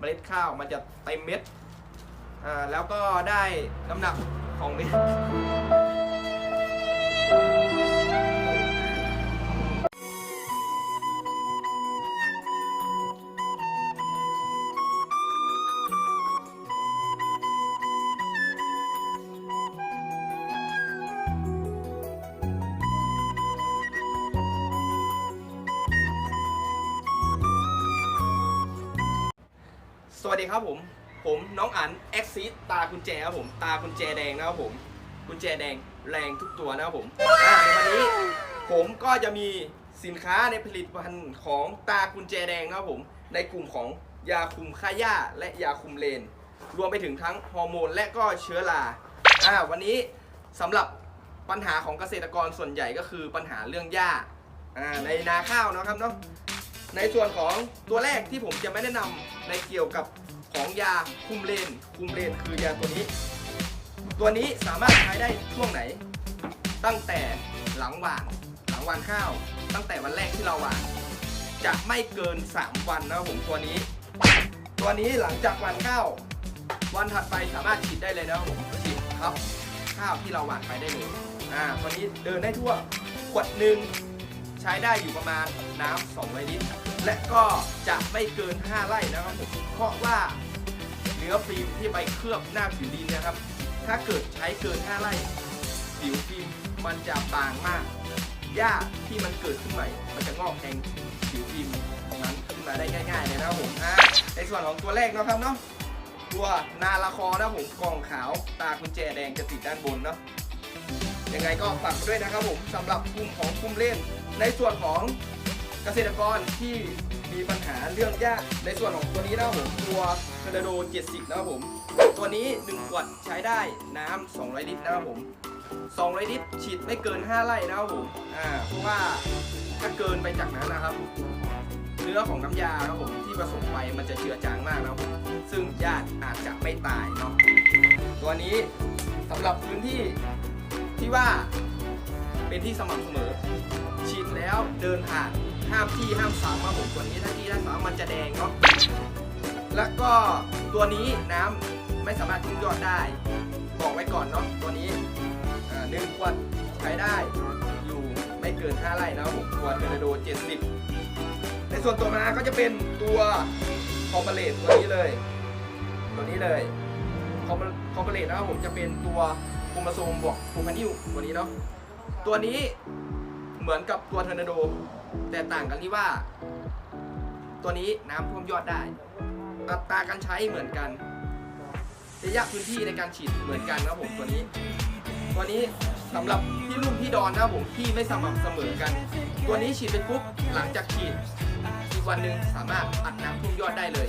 เมล็ดข้าวมันจะเต็มเม็ดอ่าแล้วก็ได้น้ำหนักของเม็ด สวัสดีครับผม ผมน้องอันเอ็กซิสตากุญแจครับผม ตากุญแจแดงนะครับผมกุญแจแดงแรงทุกตัวนะครับผมอ่าในวันนี้ผมก็จะมีสินค้าในผลิตภัณฑ์ของตากุญแจแดงนะครับผม ในกลุ่มของยาคุมค่าหญ้าและยาคุมเลน รวมไปถึงทั้งฮอร์โมนและก็เชื้อราอ่าวันนี้สำหรับปัญหาของเกษตรกรส่วนใหญ่ก็คือปัญหาเรื่องหญ้าอ่าในนาข้าวนะครับเนาะ ในส่วนของตัวแรกที่ผมจะไม่แนะนำในเกี่ยวกับของยาคุมเลน คุมเลนคือยาตัวนี้ ตัวนี้สามารถใช้ได้ช่วงไหน ตั้งแต่หลังหว่านหลังหว่านข้าว ตั้งแต่วันแรกที่เราหว่านจะไม่เกิน 3 วันนะครับผมตัวนี้ ตัวนี้หลังจากหวานข้าววันถัดไปสามารถฉีดได้เลยนะครับผมฉีดครับข้าวที่เราหว่านไปได้เลยอ่าตัวนี้เดินได้ทั่วขวดหนึ่งใช้ได้อยู่ประมาณน้ำ200ลิตร และก็จะไม่เกิน 5 ไร่นะครับผมเพราะว่าเนื้อฟิล์มที่ไปเคลือบหน้าผิวดินนะครับ ถ้าเกิดใช้เกิน 5 ไร่ผิวฟิล์มมันจะบางมากหญ้าที่มันเกิดขึ้นใหม่ มันจะงอกแทงผิวฟิล์มนั้นขึ้นมาได้ง่ายๆเลยนะครับผมอ่าในส่วนของตัวแรกนะครับเนาะตัวนาละคอนะผมกล่องขาวตากุญแจแดงจะติดด้านบนเนาะยังไงก็ฝากด้วยนะครับผมสำหรับกลุ่มของกลุ่มเล่น ในส่วนของ เกษตรกรที่มีปัญหาเรื่องหญ้าในส่วนของตัวนี้นะครับผมตัวเทอร์โด70 นะครับผม ตัวนี้ 1 ขวดใช้ได้น้ำ200 ลิตรนะครับผม 200 ลิตรฉีดไม่เกิน 5 ไร่นะครับผมอ่าเพราะว่าถ้าเกินไปจากนั้นนะครับ เนื้อของน้ำยาครับผมที่ผสมไปมันจะเจือจางมากนะครับผมซึ่งญาติอาจจะไม่ตายเนาะตัวนี้สำหรับพื้นที่ที่ว่าเป็นที่สม่ำเสมอ ฉีดแล้วเดินผ่าน ห้ามที่ห้ามซ้ำครับผมตัวนี้ถ้าที่ถ้าซ้ำมันจะแดงเนาะแล้วก็ตัวนี้น้ำไม่สามารถทิ้งยอดได้ บอกไว้ก่อนเนาะตัวนี้หนึ่งขวดใช้ได้อยู่ไม่เกิน 5 ไร่นะครับผมตัวเทอร์โด 70 ในส่วนตัวมาก็จะเป็นตัวคอมเบเลตตัวนี้เลย ตัวนี้เลยคอมคอมเบเลตนะครับผมจะเป็นตัวโครโมโซมบวกโครมานิวตัวนี้เนาะตัวนี้เหมือนกับตัวเทอร์นาโด แต่ต่างกันที่ว่า ตัวนี้น้ำท่วมยอดได้ อัตราการใช้เหมือนกัน ระยะพื้นที่ในการฉีดเหมือนกันนะครับผมตัวนี้ ตัวนี้สำหรับที่รุ่มที่ดอนนะผมที่ไม่สม่ำเสมอกัน ตัวนี้ฉีดไปปุ๊บหลังจากฉีดอีกวันหนึ่งสามารถอัดน้ำท่วมยอดได้เลย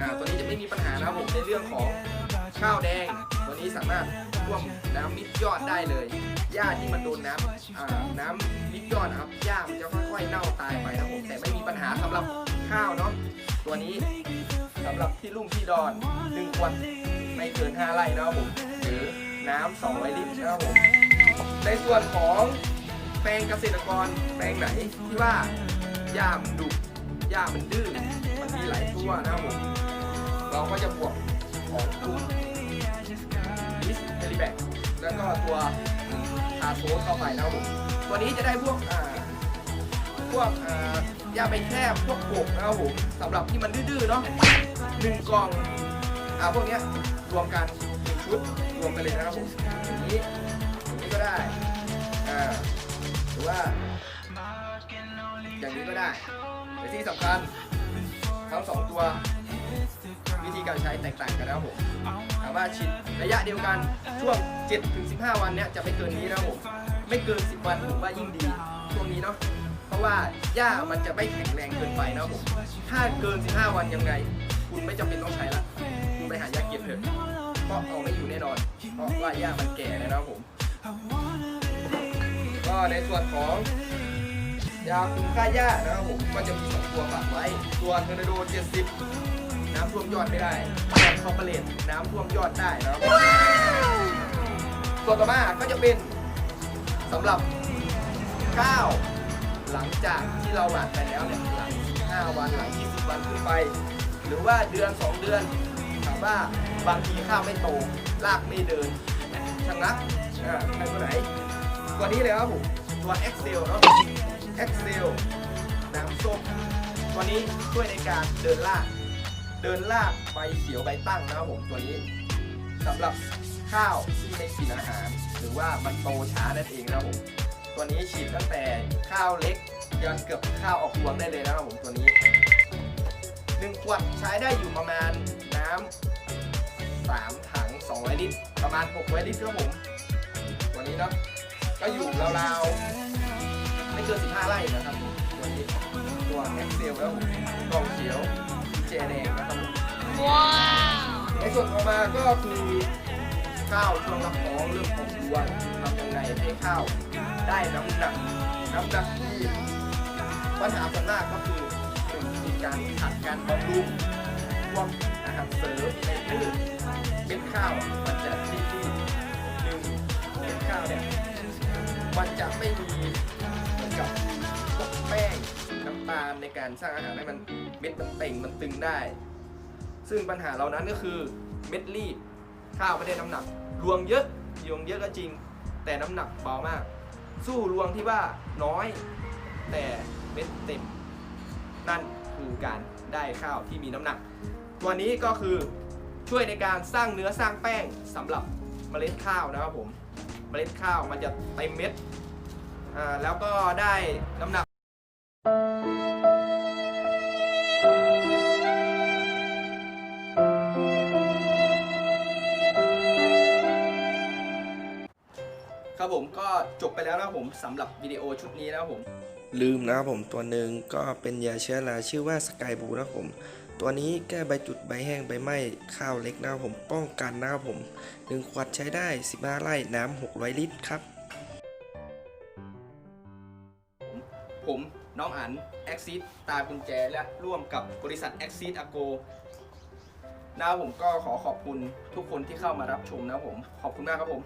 อ่าตัวนี้จะไม่มีปัญหานะครับผมในเรื่องของข้าวแดง ตัวนี้สามารถท่วมน้ำมิดยอดได้เลย หญ้าที่มันโดนน้ำน้ำมิดยอนะครับหญ้ามันจะค่อยๆเน่าตายไปนะครับผมแต่ไม่มีปัญหาสำหรับข้าวเนาะตัวนี้สำหรับที่ลุ่มที่ดอนหนึ่งขวดไม่เกิน 5 ไร่นะครับผมหรือน้ำ200ลิตรนะครับผมในส่วนของแปลงเกษตรกรแปลงไหนที่ว่าหญ้ามันดุหญ้ามันดื้อมันมีหลายตัวนะครับผมเราก็จะบวกของกลุ่มลิสเทลิ แล้วก็ตัวทาโซสเข้าไปนะครับผมตัวนี้จะได้พวกพวกอ่ายาใบแคบพวกกบนะครับผมสำหรับที่มันดื้อๆเนาะหนึ่งกล่องอ่าพวกเนี้ยรวมกันชุดรวมกันเลยนะครับผมอย่างนี้อย่างนี้ก็ได้อ่าหรือว่า อย่างนี้ก็ได้แต่ที่สำคัญทั้งสองตัว วิธีการใช้แตกต่างกันนะครับผมถามว่าฉีดระยะเดียวกันช่วง 7-15 วันเนี้ยจะไม่เกินนี้นะครับผมไม่เกิน 10 วันผมว่ายิ่งดีช่วงนี้เนาะเพราะว่าหญ้ามันจะไม่แข็งแรงเกินไปนะครับผมถ้าเกิน 15 วันยังไง คุณไม่จำเป็นต้องใช้ละคุณไปหายาเก็บเถอะเพราะเอาไม่อยู่แน่นอน เพราะว่าหญ้ามันแก่แล้วนะครับผมก็ในส่วนของยาคุมค่าหญ้านะครับผมก็จะมีสองตัวฝากไว้ ตัวเทอร์นาโด 70 น้ำท่วมยอดไม่ได้ส่คอมเปลตน้ำท่วมยอดได้นะครับส่วนต่อมาก็จะเป็นสำหรับข้าวหลังจากที่เราหวานไปแล้วเนี่ยหลัง 5 วันหลัง 20 วันขึ้นไป หรือว่าเดือน 2 เดือนถามว่าบางทีข้าวไม่โตรากไม่เดินช่างนักอ่าใครตัวไหน ตัวนี้เลยครับผมตัว Excel เนาะ Excel น้ำส้มตัวนี้ช่วยในการเดินลาก เดินลากใบเขียวใบตั้งนะครับผมตัวนี้สำหรับข้าวที่ไม่กินอาหาร หรือว่ามันโตช้านั่นเองนะครับผมตัวนี้ฉีดตั้งแต่ข้าวเล็กยันเกือบข้าวออกรวงได้เลยนะครับผมตัวนี้หนึ่งขวดใช้ได้อยู่ประมาณน้ำสามถัง 200 ลิตร ประมาณ 600 ลิตรครับผม ตัวนี้เนาะก็อยู่ราวๆไม่เกิน 15 ไร่นะครับ ตัวนี้ตัวแอคเซลแล้วผมกล่องเขียว ส่วนต่อมาก็คือข้าวช่วงรับท้องเรื่องของรวงทำยังไงให้ข้าวได้น้ำหนักน้ำหนักที่ปัญหาส่วนมากก็คือมีการขาดการบำรุงพวกอาหารเสริมในพืชเม็ดข้าวมันจะที่ที่หนึ่งเม็ดข้าวเนี่ยมันจะไม่มีเหมือนกับพวกแป้งน้ำตาลในการสร้างอาหารให้มันเม็ดมันเต่งมันตึงได้ ซึ่งปัญหาเรานั้นก็คือ เม็ดรีบ ข้าวไม่ได้น้ำหนัก รวงเยอะรวงเยอะก็จริง แต่น้ำหนักเบามาก สู้รวงที่ว่าน้อย แต่เม็ดเต็ม นั่นคือการได้ข้าวที่มีน้ำหนัก ตัวนี้ก็คือช่วยในการสร้างเนื้อสร้างแป้งสำหรับเมล็ดข้าวนะครับผม เมล็ดข้าวมันจะเต็มเม็ด อ่า แล้วก็ได้น้ำหนัก จบไปแล้วนะครับผมสำหรับวิดีโอชุดนี้นะครับผม ลืมนะครับผมตัวหนึ่งก็เป็นยาเชื้อราชื่อว่าสกายบูนะครับผม ตัวนี้แก้ใบจุดใบแห้งใบไหม้ข้าวเล็กนะครับผมป้องกันนะครับผมหนึ่งขวดใช้ได้ 15 ไร่น้ำ600 ลิตรครับ ผมน้องอัน a x i s ตากุญแจและร่วมกับบริษัท a x i s a g o นะครับผมก็ขอขอบคุณทุกคนที่เข้ามารับชมนะครับผม ขอบคุณมากครับผม